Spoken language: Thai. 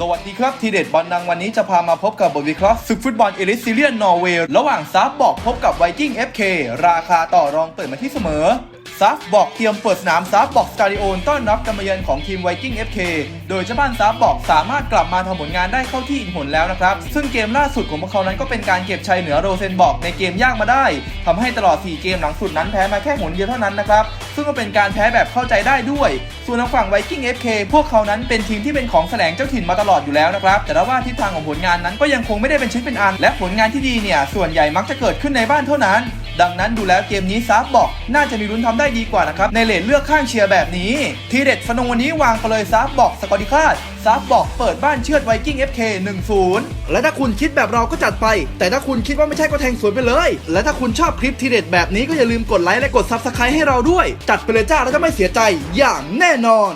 สวัสดีครับ ทีเด็ดบอลดังวันนี้จะพามาพบกับบทวิเคราะห์ศึกฟุตบอลเอลิสซิเลียนนอร์เวย์ระหว่างซับบอกพบกับไวกิ้งเอฟเคราคาต่อรองเปิดมาที่เสมอ ซับบอกเตรียมเปิดสนามซับบอกสตาดิโอนต้อนรับการมาเยือนของทีมไวกิ้ง FK โดยเจ้าบ้านซับบอกสามารถกลับมาทำผลงานได้เข้าที่อินหนแล้วนะครับ ซึ่งเกมล่าสุดของพวกเขานั้นก็เป็นการเก็บชัยเหนือโรเซนบอกในเกมยากมาได้ทำให้ตลอด 4 เกมหลังสุดนั้นแพ้มาแค่หนเดียวเท่านั้นนะครับ ซึ่งก็เป็นการแพ้แบบเข้าใจได้ด้วย ส่วนทางฝั่งไวกิ้ง FK พวกเขานั้นเป็นทีมที่เป็นของแสลงเจ้าถิ่นมาตลอดอยู่แล้วนะครับแต่ว่าทิศทางของผลงานนั้นก็ยังคงไม่ได้เป็นชิ้นเป็นอัน และผลงานที่ดีเนี่ยส่วนใหญ่มักจะเกิดขึ้นในบ้านเท่านั้น ดังนั้นดูแล้วเกมนี้ซับบอก น่าจะมีลุ้นทำได้ดีกว่านะครับ ในเลนเลือกข้างเชียร์แบบนี้ ทีเด็ดฟนงวันนี้วางไปเลยซับบอกสกอติคาดซับบอกเปิดบ้านเชือดไวกิ้ง FK 1-0 และถ้าคุณคิดแบบเราก็จัดไป แต่ถ้าคุณคิดว่าไม่ใช่ก็แทงสวนไปเลย และถ้าคุณชอบคลิปทีเด็ดแบบนี้ก็อย่าลืมกดไลค์และกดซับสไครต์ให้เราด้วย จัดไปเลยจ้าแล้วจะไม่เสียใจอย่างแน่นอน